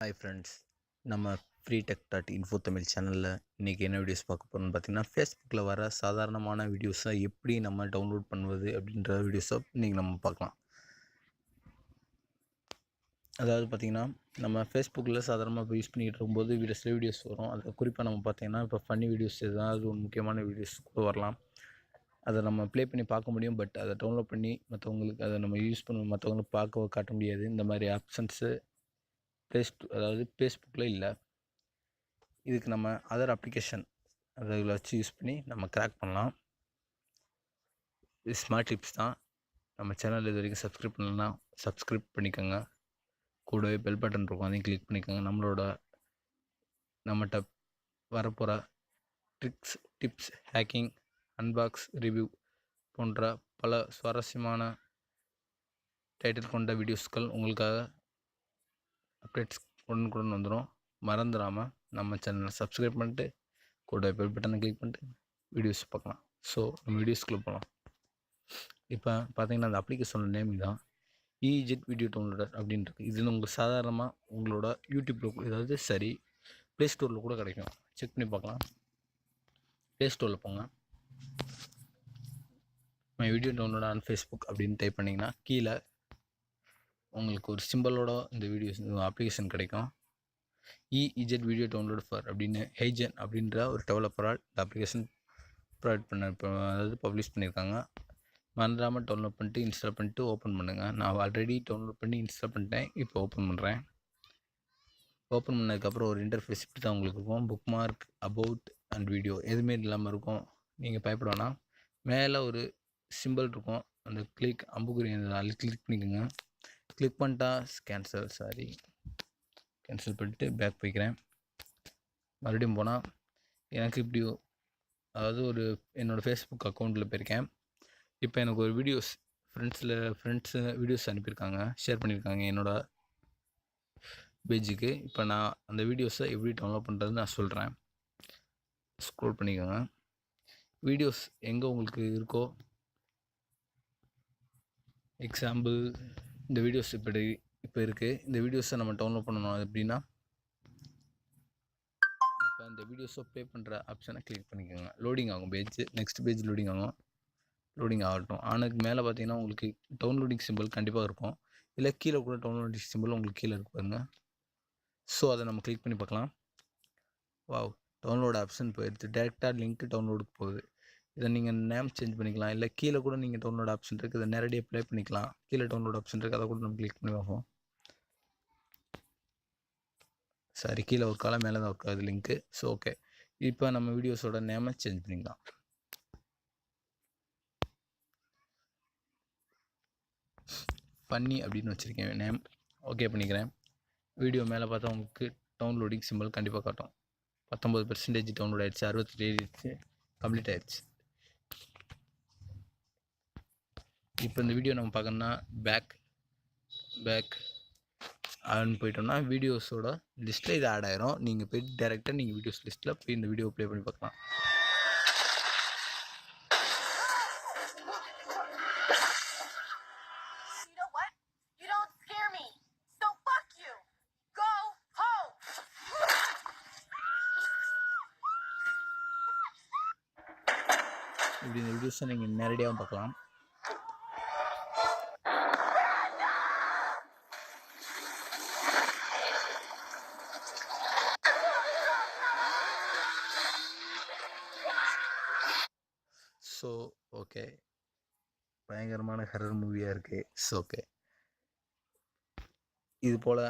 Hi friends நம்ம free tech dot info Tamil சேனலில் இன்றைக்கி என்ன வீடியோஸ் பார்க்க போகிறோம்னு பார்த்தீங்கன்னா ஃபேஸ்புக்கில் வர சாதாரணமான வீடியோஸை எப்படி நம்ம டவுன்லோட் பண்ணுவது அப்படின்ற வீடியோஸை இன்றைக்கி நம்ம பார்க்கலாம். அதாவது பார்த்திங்கன்னா நம்ம ஃபேஸ்புக்கில் சாதாரணமாக இப்போ யூஸ் பண்ணிகிட்டு இருக்கும்போது வீடியோ சில வீடியோஸ் வரும். அதில் குறிப்பாக நம்ம பார்த்தீங்கன்னா இப்போ ஃபன்னி வீடியோஸ் ஏதாவது ஒரு முக்கியமான வீடியோஸ் கூட வரலாம். அதை நம்ம ப்ளே பண்ணி பார்க்க முடியும். பட் அதை டவுன்லோட் பண்ணி மற்றவங்களுக்கு அதை நம்ம யூஸ் பண்ண மற்றவங்களுக்கு பார்க்க காட்ட முடியாது. இந்த மாதிரி ஆப்ஷன்ஸு ப்ளே அதாவது ஃபேஸ்புக்கில் இல்லை. இதுக்கு நம்ம அதர் அப்ளிகேஷன் அதை வச்சு யூஸ் பண்ணி நம்ம கிராக் பண்ணலாம். இது ஸ்மார்ட் டிப்ஸ் தான். நம்ம சேனல் இது வரைக்கும் சப்ஸ்கிரைப் பண்ணலன்னா சப்ஸ்கிரைப் பண்ணிக்கோங்க. கூடவே பெல் பட்டன் இருக்கும். அதையும் கிளிக் பண்ணிக்கோங்க. நம்மளோட நம்மகிட்ட வரப்போகிற tricks tips hacking unbox review போன்ற பல சுவாரஸ்யமான டைட்டில் கொண்ட வீடியோஸ்கள் உங்களுக்காக அப்டேட்ஸ் உடனுக்குடன் வந்துடும் மறந்துடாமல் நம்ம சேனலை சப்ஸ்கிரைப் பண்ணிட்டு கூட பெல் பட்டனை கிளிக் பண்ணிட்டு வீடியோஸ் பார்க்கலாம். ஸோ நம்ம வீடியோஸ்க்குள்ளே போகலாம் இப்போ பார்த்தீங்கன்னா அந்த அப்ளிகேஷனோட நேம் தான் இஜெட் வீடியோ டவுன்லோடர் அப்படின்றது இது உங்களுக்கு சாதாரணமாக உங்களோட யூடியூப்பில் ஏதாவது சரி ப்ளே ஸ்டோரில் கூட கிடைக்கும். செக் பண்ணி பார்க்கலாம். ப்ளே ஸ்டோரில் போங்க. My video download on Facebook அப்படின்னு டைப் பண்ணிங்கன்னா கீழே உங்களுக்கு ஒரு சிம்பிளோட இந்த வீடியோஸ் அப்ளிகேஷன் கிடைக்கும். இஇஜெட் வீடியோ டவுன்லோட் ஃபார் அப்படின்னு ஹெய்ஜன் அப்படின்ற ஒரு டெவலப்பரால் இந்த அப்ளிகேஷன் ப்ரொவைட் பண்ண இப்போ அதாவது பப்ளிஷ் பண்ணியிருக்காங்க மறந்துடாமல் டவுன்லோட் பண்ணிட்டு இன்ஸ்டால் பண்ணிட்டு ஓப்பன் பண்ணுங்கள் நான் ஆல்ரெடி டவுன்லோட் பண்ணி இன்ஸ்டால் பண்ணிட்டேன். இப்போ ஓப்பன் பண்ணுறேன் ஓப்பன் பண்ணதுக்கப்புறம் ஒரு இன்டர்ஃபேஸ் இப்படி தான் உங்களுக்கு இருக்கும். Bookmark about and video எதுவுமே இல்லாமல் இருக்கும். நீங்கள் பயப்பட வேணாம். மேலே ஒரு சிம்பிள் இருக்கும். அந்த கிளிக் அம்புக்குறி அதில் கிளிக் பண்ணிக்கோங்க. கிளிக் பண்ணிட்டா கேன்சல் சாரி கேன்சல் பண்ணிட்டு பேக் போய்க்கிறேன். மறுபடியும் போனால் எனக்கு இப்படி அதாவது ஒரு என்னோடய ஃபேஸ்புக் அக்கௌண்ட்டில் போயிருக்கேன். இப்போ எனக்கு ஒரு வீடியோஸ் ஃப்ரெண்ட்ஸில் ஃப்ரெண்ட்ஸு வீடியோஸ் அனுப்பியிருக்காங்க. ஷேர் பண்ணியிருக்காங்க என்னோடய பேஜுக்கு இப்போ நான் அந்த வீடியோஸை எப்படி டவுன்லோட் பண்ணுறதுன்னு நான் சொல்கிறேன் ஸ்க்ரோல் பண்ணிக்கோங்க. வீடியோஸ் எங்கே உங்களுக்கு இருக்கோ? எக்ஸாம்பிள் இந்த வீடியோஸ் இப்படி இப்போ இருக்குது இந்த வீடியோஸை நம்ம டவுன்லோட் பண்ணணும். அது எப்படின்னா இப்போ இந்த வீடியோஸை ப்ளே பண்ணுற ஆப்ஷனை கிளிக் பண்ணிக்கோங்க. லோடிங் ஆகும் பேஜ் நெக்ஸ்ட் பேஜ் லோடிங் ஆகும். லோடிங் ஆகட்டும். ஆனதுக்கு மேலே பார்த்தீங்கன்னா உங்களுக்கு டவுன்லோடிங் சிம்பிள் கண்டிப்பாக இருக்கும். இல்லை கீழே கூட டவுன்லோடிங் சிம்பிள் உங்களுக்கு கீழே இருக்கு பாருங்க. ஸோ அதை நம்ம கிளிக் பண்ணி பார்க்கலாம். வாவ் டவுன்லோட் ஆப்ஷன் போயிடுது டேரெக்டாக லிங்க் டவுன்லோடுக்கு போகுது. இதை நீங்கள் நேம் சேஞ்ச் பண்ணிக்கலாம். இல்லை கீழே கூட நீங்கள் டவுன்லோட் ஆப்ஷன் இருக்குது இதை நேரடியாக ப்ளே பண்ணிக்கலாம். கீழே டவுன்லோட் ஆப்ஷன் இருக்குது அதை கூட நம்ம கிளிக் பண்ணி பார்ப்போம். சரி கீழே ஒரு காலம் மேலே தான் இருக்காது லிங்க்கு ஸோ ஓகே இப்போ நம்ம வீடியோஸோட நேமை சேஞ்ச் பண்ணிக்கலாம். பண்ணி அப்படின்னு வச்சுருக்கேன். நேம் ஓகே பண்ணிக்கிறேன். வீடியோ மேலே பார்த்தா உங்களுக்கு டவுன்லோடிங் சிம்பிள் கண்டிப்பாக காட்டும். பத்தொம்பது பெர்சன்டேஜ் டவுன்லோட் ஆகிடுச்சு அறுபத்தி ஆயிடுச்சு. கம்ப்ளீட் ஆயிடுச்சு. இப்போ இந்த வீடியோ நம்ம பார்க்கணுன்னா பேக் பேக் ஆன்னு போயிட்டோம்னா வீடியோஸோட லிஸ்ட்டில் இது ஆட் ஆயிரும். நீங்கள் போய்ட்டு டேரெக்டாக நீங்கள் வீடியோஸ் லிஸ்ட்டில் போய் இந்த வீடியோ ப்ளே பண்ணி பார்க்கலாம். இப்படி இந்த வீடியோஸை நீங்கள் நேரடியாகவும் பார்க்கலாம். ஸோ ஓகே பயங்கரமான ஹரர் மூவியாக இருக்குது ஸோ ஓகே இது போல்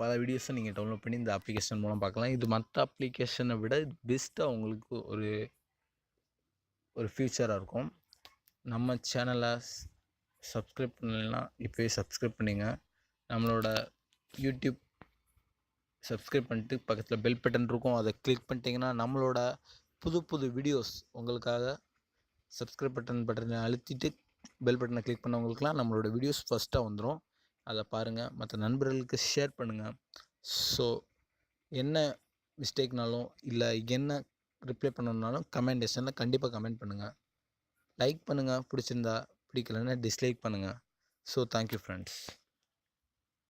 பல வீடியோஸை நீங்கள் டவுன்லோட் பண்ணி இந்த அப்ளிகேஷன் மூலம் பார்க்கலாம். இது மற்ற அப்ளிகேஷனை விட பெஸ்ட்டாக உங்களுக்கு ஒரு ஒரு ஃபியூச்சராக இருக்கும். நம்ம சேனலை சப்ஸ்கிரைப் பண்ணலைன்னா இப்போயே சப்ஸ்கிரைப் பண்ணிங்க. நம்மளோட யூடியூப் சப்ஸ்கிரைப் பண்ணிட்டு பக்கத்தில் பெல் பட்டன் இருக்கும். அதை கிளிக் பண்ணிட்டீங்கன்னா நம்மளோட புது புது வீடியோஸ் உங்களுக்காக சப்ஸ்கிரைப் பட்டன் பட்டனை அழுத்திட்டு பெல் பட்டனை கிளிக் பண்ணவங்களுக்குலாம் நம்மளோட வீடியோஸ் ஃபஸ்ட்டாக வந்துடும் அதை பாருங்கள் மற்ற நண்பர்களுக்கு ஷேர் பண்ணுங்கள் ஸோ என்ன மிஸ்டேக்னாலும் இல்லை என்ன ரிப்ளை பண்ணணுன்னாலும் கமெண்டேஷனில் கண்டிப்பாக கமெண்ட் பண்ணுங்கள் லைக் பண்ணுங்கள் பிடிச்சிருந்தா பிடிக்கலன்னா டிஸ்லைக் பண்ணுங்கள் ஸோ தேங்க்யூ ஃப்ரெண்ட்ஸ்